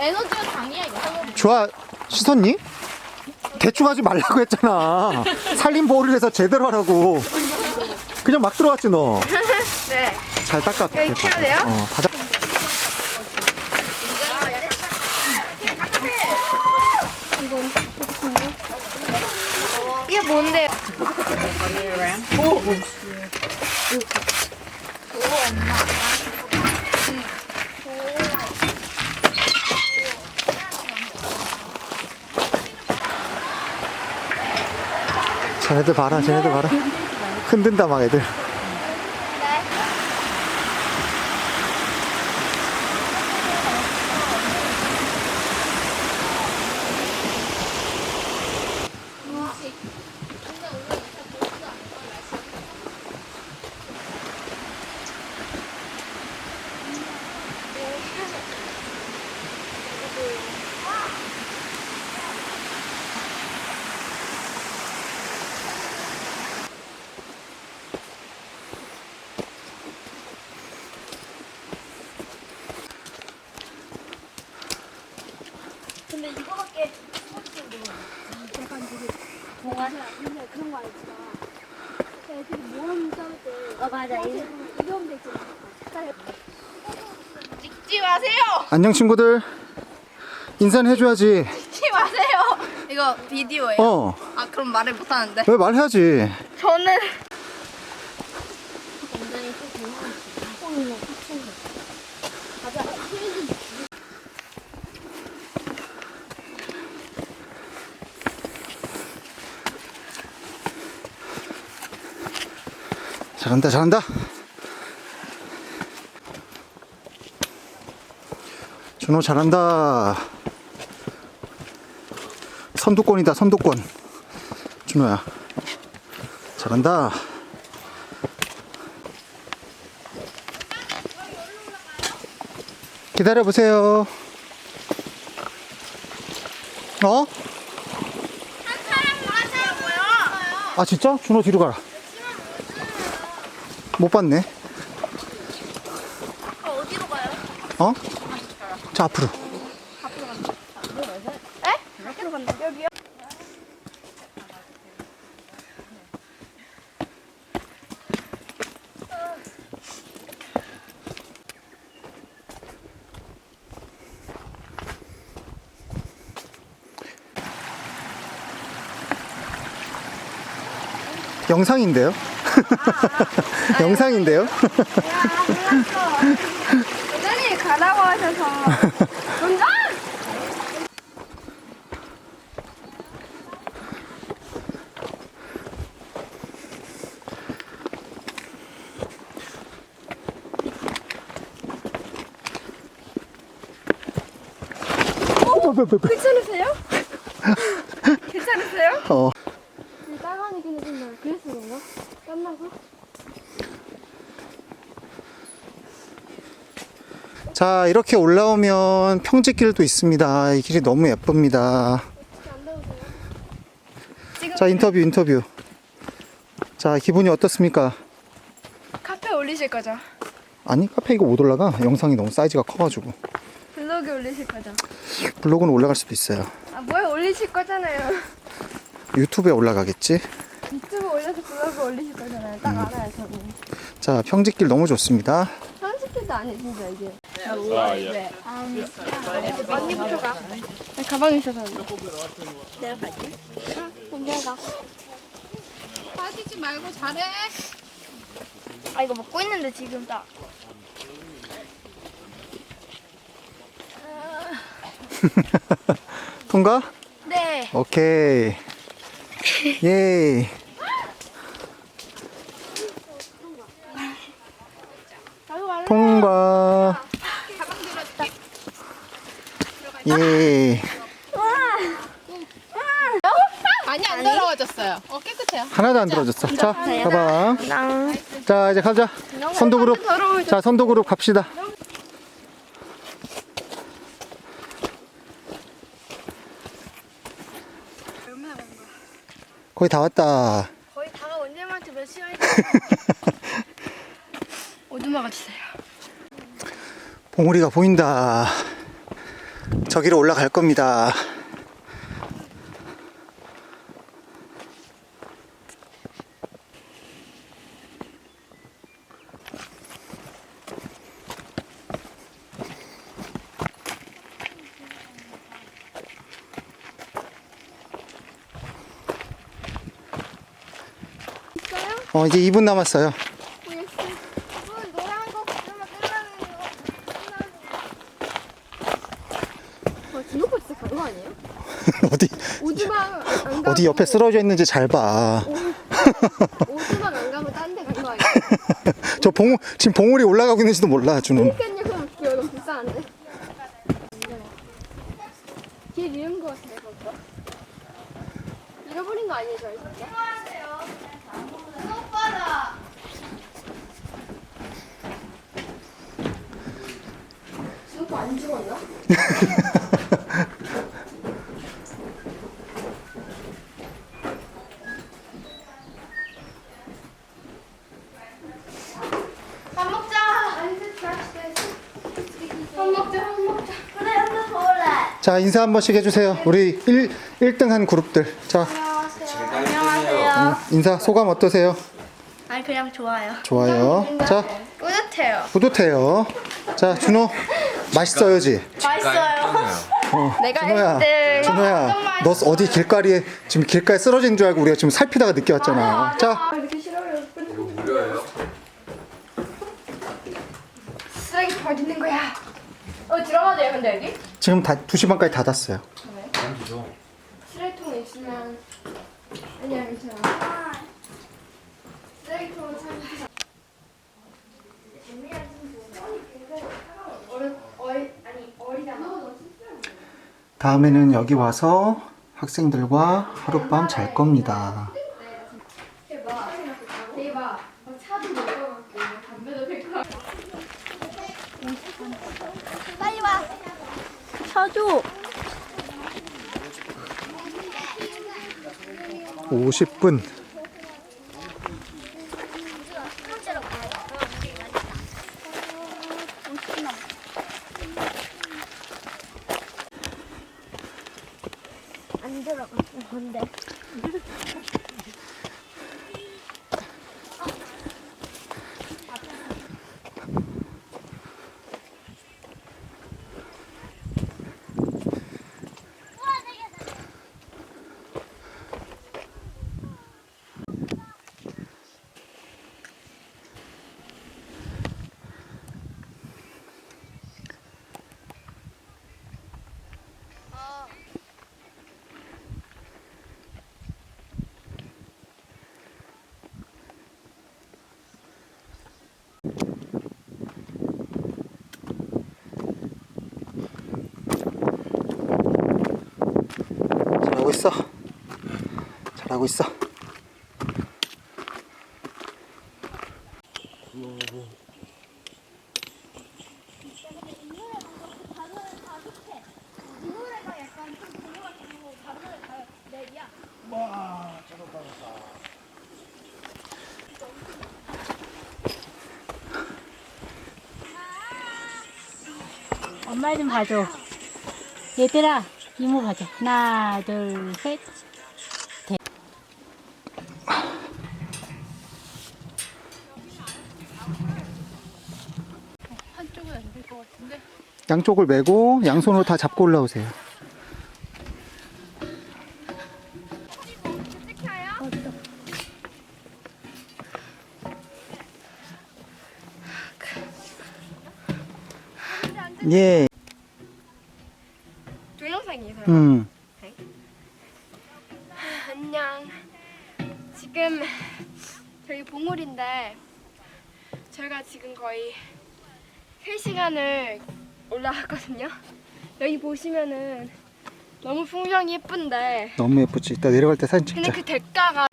에너지가 강이야 이거. 좋아 씻었니? 대충 하지 말라고 했잖아. 살림 보호를 해서 제대로 하라고. 그냥 막 들어왔지 너. 네. 잘 닦아. 여기 키워야 돼요? 어, 다 닦- 이게 뭔데? 쟤네들 봐라, 쟤네들 봐라. 흔든다 막 애들. 근데 이거밖에 약간 되게 동안 근데 그런 거 알지마 애들이 모험 싸울 때 어, 맞아 찍지 마세요. 안녕 친구들. 인사는 해줘야지. 찍지 마세요. 이거 비디오예요. 어, 아 그럼 말을 못 하는데. 왜 말해야지. 저는 잘한다, 잘한다. 준호 잘한다. 선두권이다, 선두권. 준호야. 잘한다. 기다려 보세요. 어? 아 진짜? 준호 뒤로 가라. 못 봤네. 어디로 가요? 어? 자 앞으로. 앞으로 간다 여기요? 영상인데요? 영상인데요? 원장님 가라고 하셔서 원장! 괜찮으세요? 괜찮으세요? 어. 따가니 근데 좀 그래서 그런가? 땀나서? 자 이렇게 올라오면 평지길도 있습니다. 이 길이 너무 예쁩니다. 자 인터뷰 인터뷰. 자 기분이 어떻습니까? 카페 올리실 거죠? 아니 카페 이거 못 올라가. 영상이 너무 사이즈가 커가지고 블로그 올리실 거죠? 블로그는 올라갈 수도 있어요. 아 뭐야 올리실 거잖아요 유튜브에 올라가겠지. 유튜브 올려서 블로그 올리실 거잖아요 딱 알아요 저는 자 평지길 너무 좋습니다. 30분도 안 해, 진짜 이게. 아, 언니부터 가. 나 가방에 있어서. 내가 갈게. 먼저 가. 빠지지 말고 잘해. 아, 이거 먹고 있는데 지금 딱. 통과? 네. 오케이. 예. 나도 말해. 통과. 예. 많이 안 더러워졌어요. 어 깨끗해요. 하나도 안 들어졌어. 자, 가방. 랑. 자, 이제 가자. 선도 그룹. 더러워져. 자, 선도 그룹 갑시다. 거의 다 왔다. 거의 다가 원장님한테 몇 시간 오두마가 주세요. 봉우리가 보인다. 저기로 올라갈 겁니다. 어, 이제 2분 남았어요. 노란 거 그러면 끝나는 거. 어, 진호코 진짜 간거 아니에요? 어디, 오두방 안 가고 어디 옆에 쓰러져 있는지 잘 봐. 오두방 안 가고 딴데 간거 아니에요? 저 봉, 지금 봉우리 올라가고 있는지도 몰라, 준호는. 그러니까요 그럼 기억 너무 불쌍한데 길 잃은 거 같아요 그거 잃어버린 거 아니에요 저희 진짜? 안 죽었나? 밥 먹자. 밥 먹자 밥 먹자 그래 한번 더 올래 자, 인사 한 번씩 해주세요. 우리 1, 1등 한 그룹들. 자, 안녕하세요 인사, 소감 어떠세요? 아니 그냥 좋아요 좋아요. 자, 뿌듯해요. 뿌듯해요. 자, 준호. 맛있어요지? 맛있어요 내가 준호야, 1등. 준호야, 너 어디 길가리에 지금 길가에 쓰러진 줄 알고 우리가 지금 살피다가 늦게 왔잖아. 자, 이렇게 싫어요 쓰레기 버리는 거야. 어 들어가도 돼요 근데 여기? 지금 다 2시 반까지 닫았어요. 쓰레기통 있으면 아니야 괜찮아. 쓰레기통은 참 어른 어리 아니 어리잖아. 다음에는 여기 와서 학생들과 하룻밤 잘 겁니다. 대박 대박 어, 차도 먹을 것 같고 담배도 필것 같고 빨리 와 쳐줘 50분. 안 들어가 뭔데 잘하고 있어. 잘하고 있어. 엄마 좀 봐줘. 얘들아, 이모 봐줘. 하나, 둘, 셋. 한쪽은 안 될 것 같은데. 양쪽을 메고 양손으로 다 잡고 올라오세요. 예. 동영상이에요 음. 안녕. 지금 저희 봉우리인데 저희가 지금 거의 3시간을 올라갔거든요. 여기 보시면은 너무 풍경이 예쁜데 너무 예쁘지. 이따 내려갈 때 사진 근데 찍자. 그 대가가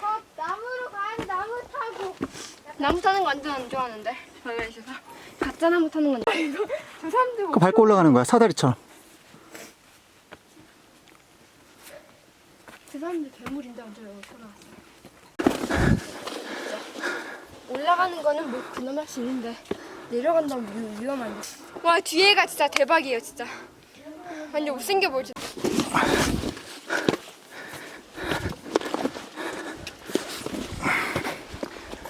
어, 나무로 가야지 나무 타고 나무 타는 거 완전 안 좋아하는데 저희가 있어서 가짜 나무 타는 건 이거 저 사람들 그 밟고 올라가는 거야. 사다리처럼. 저 사람들 괴물인데 여기 돌아왔어요 올라가는 거는 뭐 그나마 할 수 있는데 내려간다면 위- 위험한데. 와 뒤에가 진짜 대박이에요 진짜. 완전 못생겨 보이지.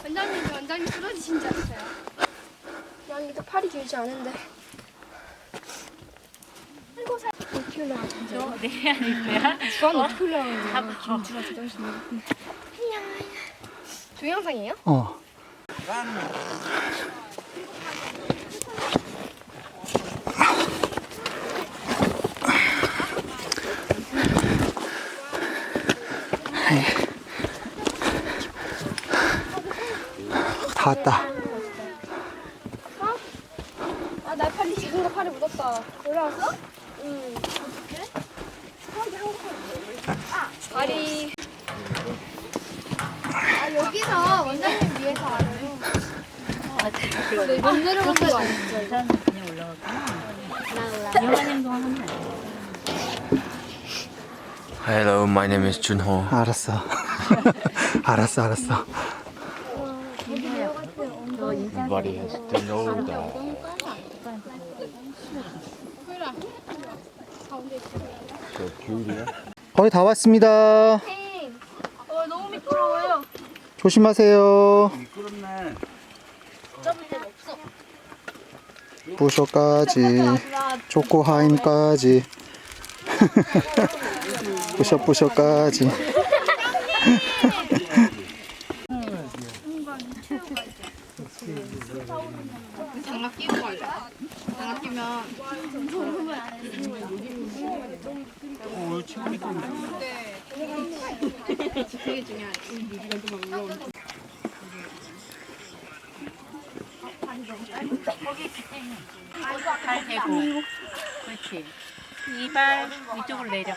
원장님 원장님 쓰러지신 줄 알았어요. 양이도 팔이 길지 않은데. 아이고 살 어떻게 내야 될 거야? 주한 어떻게 올라가는 거야? 김주가 제정신 나갔네. 동영상이에요? 어. 다 왔다. 아, 나 팔이 지금 거 팔이 묻었다. 올라왔어? 응. 어떡해? 수학이 한국어 아, 발이. 아, 여기서 원장님 위해서 알아요. 네, 못 내려간 거 아니죠? 이 사람은 그냥 올라갔구나. 위험한 행동을 하면 안 돼. Hello, my name is Junho. 알았어. 알았어, 알았어. Everybody has to know that. So cute, 거의 다 왔습니다. 조심하세요. 부셔까지, 초코하임까지, 부셔부셔까지. 장갑 끼면. 되게 중요하지. 발 대고. 그렇지. 이발 위쪽으로 내려.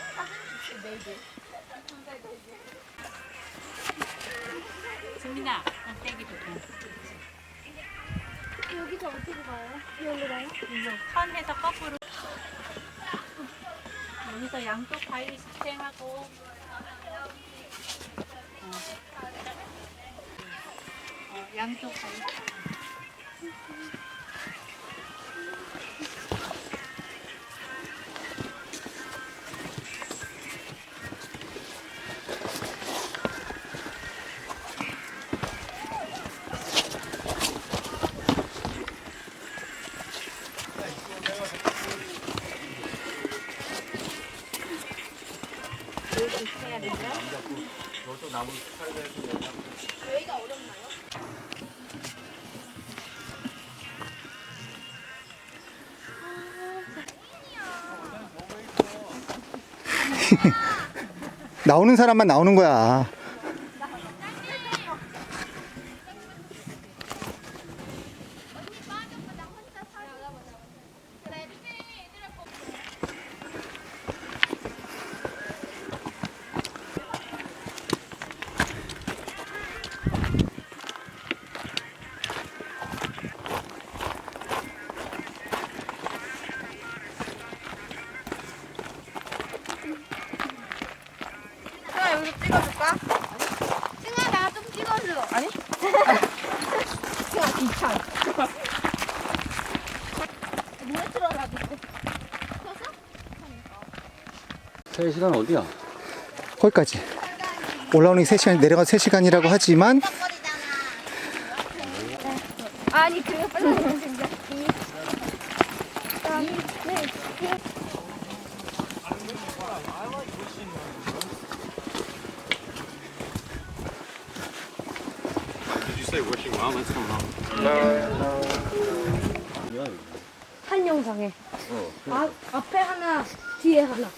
승민아, 떼기도 돼. 여기서 어떻게 가요? 여기로 가요? 턴해서 거꾸로. 여기서 양쪽 바위 시행하고. 어. 어, 양쪽 바위. 나오는 사람만 나오는 거야. 여기서 찍어줄까? 승아, 나 좀 찍어줘. 아니? 승아, 귀찮아. 물에 들어가도 돼. 3시간 어디야? 거기까지. 올라오는 게 3시간, 내려가 3시간이라고 하지만 아니, 그거 빨리 진짜. 한 영상에. 아, 앞에 하나, 뒤에 하나.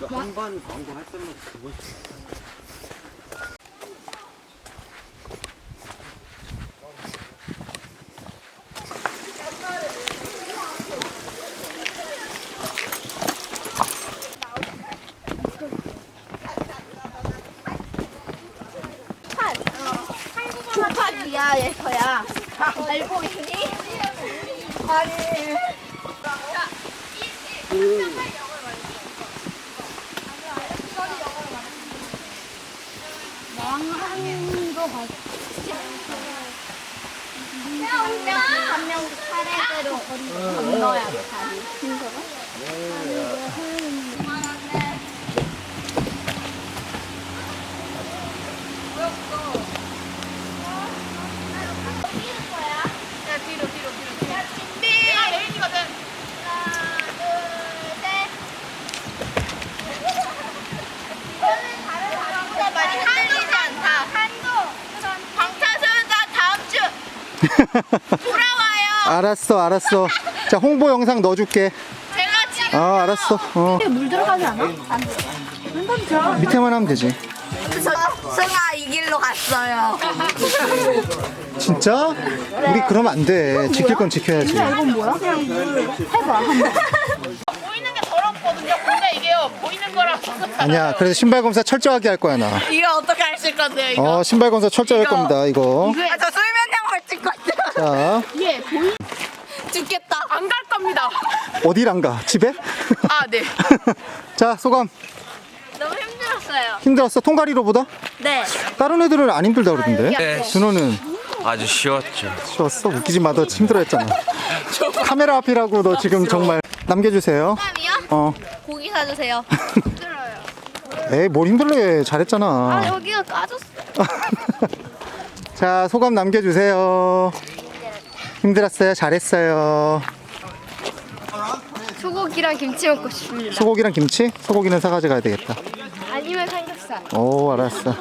한 번 광고 할 때마다 그거 초 야, 얘 거야. 알고 있니? 아니. 망한 거한 명씩 차례대로 건너야 돼, 다리. 많이 흔들리지 않다. 한도 방탄소년단 다음 주 돌아와요. 알았어, 알았어. 자, 홍보 영상 넣어줄게. 제가 지금 아, 알았어. 어. 물 들어가지 않아? 안 돼. 밑에만 하면 되지. 승아 이 길로 갔어요. 진짜? 우리 그러면 안 돼. 지킬 건 지켜야지. 이건 뭐야? 그냥 물 해봐, 한 번. 보이는 게 더럽거든요. 근데 이게요 보이는 거랑 아니야. 그래서 신발 검사 철저하게 할 거야, 나. 이거 어떻게 하실 건데요? 이거? 어, 신발 검사 철저히 할 겁니다, 이거. 아, 저 자, 거예요. 죽겠다. 안 갈 겁니다. 어딜 안 가? 집에? 아 네. 자, 소감. 너무 힘들었어요. 힘들었어? 통가리로보다? 네. 다른 애들은 안 힘들다 그러던데? 네. 준호는 아주 쉬웠죠. 쉬웠어? 웃기지 마. 너 힘들어했잖아. 카메라 앞이라고 너 지금 정말 남겨주세요. 다음이요? 어. 고기 사주세요. 에이, 뭘 힘들래. 잘했잖아. 아, 여기가 까졌어. 자, 소감 남겨주세요. 힘들었어요. 잘했어요. 소고기랑 김치 먹고 싶습니다. 소고기랑 김치? 소고기는 사가지 가야 되겠다. 아니면 삼겹살. 오, 알았어.